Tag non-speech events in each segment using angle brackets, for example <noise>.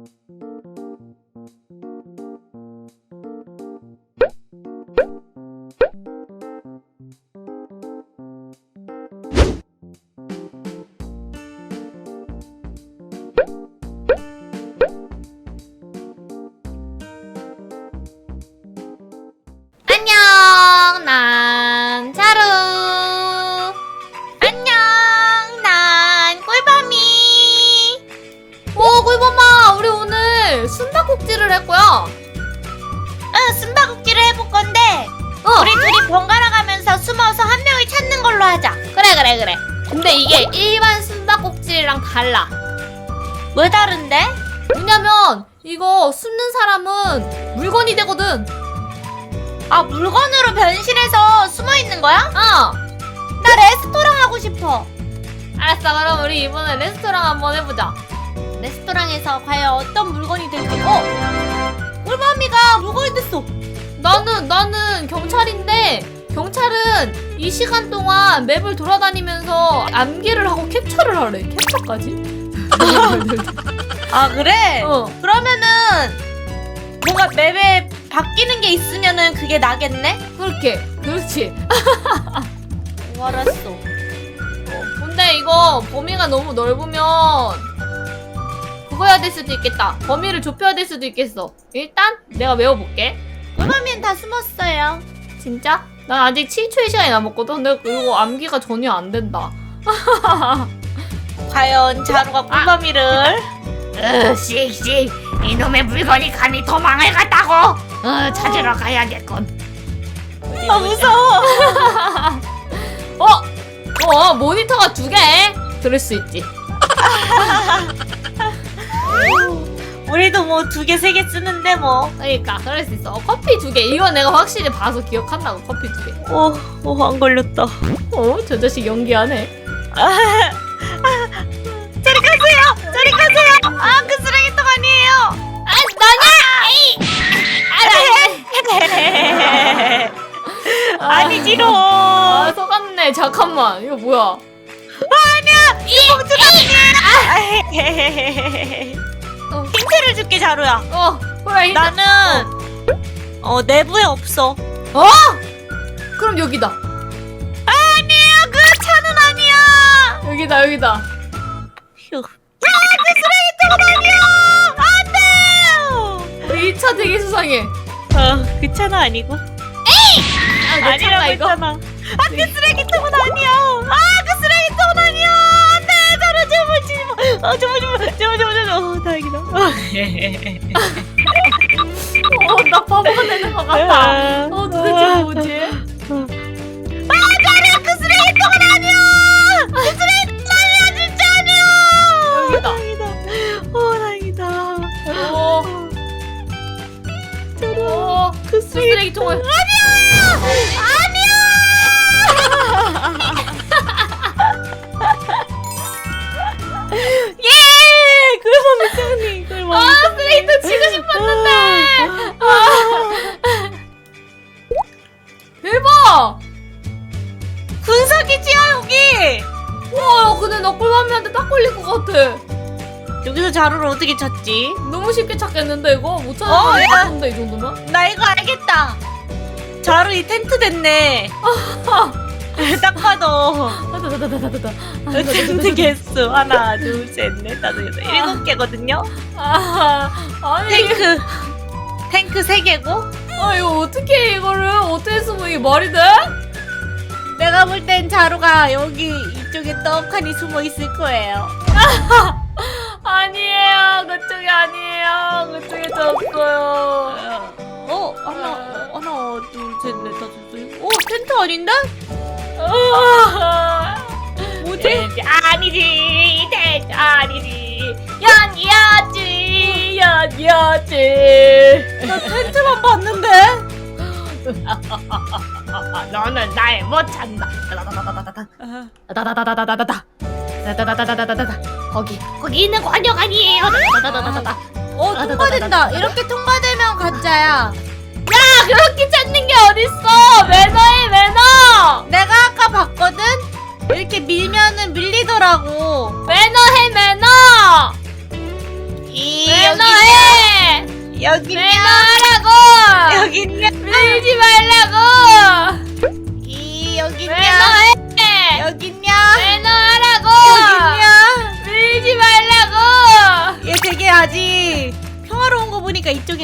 안녕, 응, 숨바꼭질을 해볼 건데 어, 우리 둘이 번갈아 가면서 숨어서 한 명을 찾는 걸로 하자. 그래, 그래, 그래. 근데 이게 일반 숨바꼭질이랑 달라. 왜 다른데? 왜냐면 이거 숨는 사람은 물건이 되거든. 아, 물건으로 변신해서 숨어 있는 거야? 어. 나 레스토랑 하고 싶어. 알았어, 그럼 우리 이번에 레스토랑 한번 해보자. 레스토랑에서 과연 어떤 물건이 될지. 어? 꿀밤이가 물건이 됐어. 나는 나는 경찰인데 경찰은 이 시간 동안 맵을 돌아다니면서 암기를 하고 캡처를 하래. 캡처까지? <laughs> 아, 그래? 어. 그러면은 뭔가 맵에 바뀌는 게 있으면은 그게 나겠네? 그렇게. 그렇지. 오, <laughs> 알았어. 근데 이거 범위가 너무 넓으면 해야 될 수도 있겠다. 범위를 좁혀야 될 수도 있겠어. 일단 내가 외워볼게. 꿀밤이는 다 숨었어요. 진짜? 난 아직 7초의 시간이 남았거든. 근데 이거 암기가 전혀 안 된다. <laughs> 과연 자루가 꿀밤이를 으, 씩씩 이놈의 물건이 감히 도망을 갔다고 어, 찾으러 가야겠군 아 무서워. <laughs> 어? 어, 모니터가 두 개? 그럴 수 있지. <laughs> 우리도 뭐 두 개 세 개 쓰는데 뭐. 그러니까, 그럴 수 있어. 어, 커피 두 개. 이거 내가 확실히 봐서 기억한다고, 커피 두 개. 오, 오, 안 걸렸다. 어, 저 자식 연기하네. 저리 가세요! 저리 가세요! 아, 그 쓰레기통 아니에요! 아, 너냐! <laughs> 아니지롱! 아, 속았네. 잠깐만. 이거 뭐야? 어. 힌트를 줄게, 자루야. 어, 그래. 이- 나는, 어, 내부에 없어. 어? 그럼 여기다. 아니에요! 그 차는 아니야! 여기다, 여기다. 휴. 아, 그 쓰레기통은 아니야! 안 돼! 우리 2차 되게 수상해. 어, 그 차는 아니고. 아, 내 차다, 아니라고 이거. 했잖아. 아, 그 쓰레기통은 아니야. 아, 아, 제발 제발 제발. 어, 다행이다. 어, 나 바보가 되는 것 같다. 어, 도대체 뭐지? 아, 자리야, 그 쓰레기통은 아니야. 그 쓰레기통은 아니야, 진짜 아니야. 다행이다. 어, 다행이다. 어, 어, 그 쓰레기통을. 예, 나 꿀밤이한테 딱 걸릴 것 같아. 여기서 자루를 어떻게 찾지? 너무 쉽게 찾겠는데, 이거? 못 찾을 어, 것 야. 같은데, 이 정도면? 나 이거 알겠다. 자루 이 텐트 됐네. <laughs> 딱 봐도 다다다다다다다. 텐트 개수 하나, 둘, 셋, 넷, 다섯, 여섯, 일곱 개거든요. 아, 아니, 탱크 탱크 세 개고. 아, 이거 어떻게 해, 이거를? 어떻게 쓰면 이게 말이 돼? 내가 볼 땐 자루가 여기 이쪽에 떡하니 숨어 있을 거예요. <laughs> 아니에요. 그쪽이 아니에요. 그쪽에 저 없어요. 어 하나 하나 둘 셋 넷 다섯 여섯. 어 텐트 아닌데? 아, <laughs> 뭐지? 아니지 텐트 아니지 연이었지, 연이었지. 나 텐트만 봤는데. <laughs> 너는 날 못 찾나 다다다다다다 다 다다다다다다다. 다다다다다다다. 거기. 거기 있는 관역 아니에요 다다다다다다 어 통과된다. 이렇게 통과되면 가짜야. 아, 그렇게 찾는 게 어딨어? 매너해, 매너.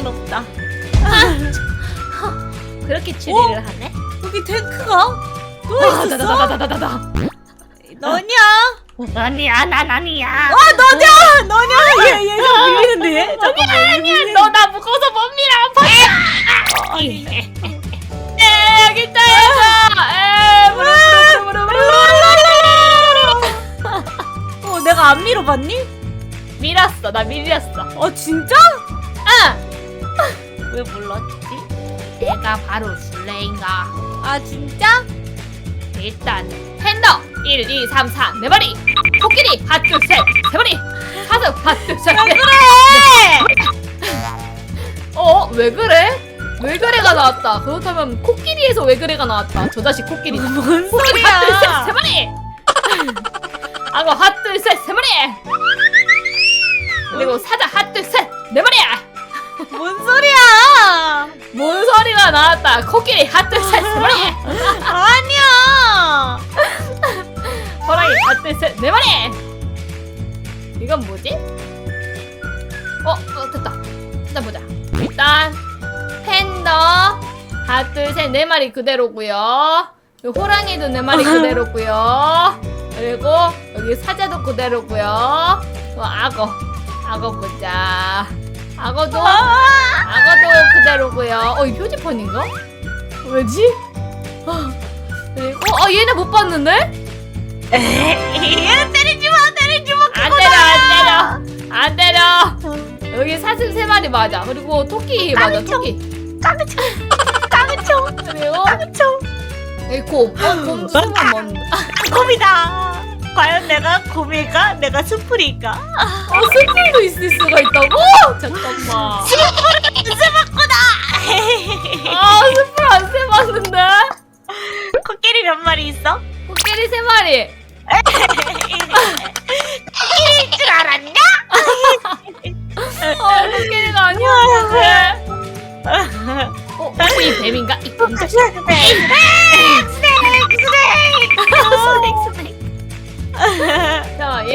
거 보니까 이쪽엔 없다. 그렇게 추리를 하네? 여기 탱크가 또 있었어? 다다다다다다다. 너냐? 아니야 난 아니야 아 너냐? 너냐? 얘 얘가 밀리는데? 잠깐만. 아니야 너나 묶어서 못 밀어. 아니. 에 여기 있다 얘가. 에 무릎 무릎 무릎 어 내가 안 밀어봤니? 밀었어. 나 밀렸어. 어 진짜? 응. 왜 몰랐지? 내가 바로 술래인가. 아 진짜? 일단 텐더 1, 2, 3, 4, 네 마리. 코끼리 하나 둘 셋, 세 마리. 다섯 하나 둘 셋, 넷. 그래! 어? 왜 그래? 왜 그래가 나왔다. 그렇다면 코끼리에서 왜 그래가 나왔다. 저 자식 코끼리. 뭔 코끼리 하나 둘 셋, 세 소리야? 마리. 악어 하나 둘 셋, 세 마리. 그리고 사자 하나 둘 셋, 네 마리 코끼리 둘 셋, 세 <laughs> 마리. 아니야. 호랑이 하나 둘 셋, 네 마리. 이건 뭐지? 어, 어 됐다. 일단 보자. 일단 팬더 하나 둘셋네 마리 그대로고요. 그리고 호랑이도 네 마리 그대로고요. 그리고 여기 사자도 그대로고요. 또 악어, 악어 보자. 악어도 악어도 그대로고요. 어, 이 표지판인가? 왜지? 어, 그리고 어 얘네 못 봤는데? 얘 때리지 마, 때리지 마. 안 때려 안 때려 안 때려. 여기 사슴 세 마리 맞아. 그리고 토끼 맞아. 까미총. 토끼. 까미총, 까미총, 그리고 까미총. 여기 곰. 어, 곰 먹는. 곰이다. 과연 내가 곰일까? 내가 수풀일까? 어 스푼도 있을 수가 있다고? 잠깐만. 아 스푼 안 세봤는데? 코끼리 몇 마리 있어? 코끼리 세 마리. 코끼리일 줄 알았냐? 어 코끼리가 아니었는데. 어 혹시 뱀인가? 이 뱀 자식.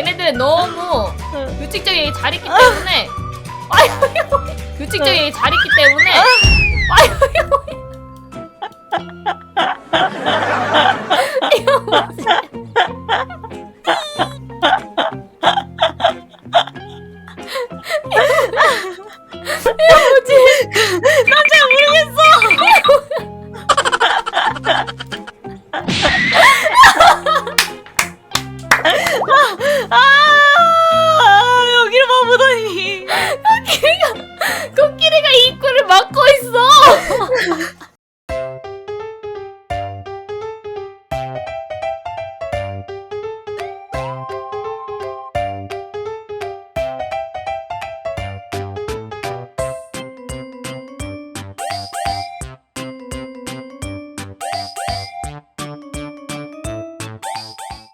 얘네들은 너무 규칙적인 잘 있기 어. 때문에. 규칙적인 잘 있기 때문에. 어. ドッキリがいっ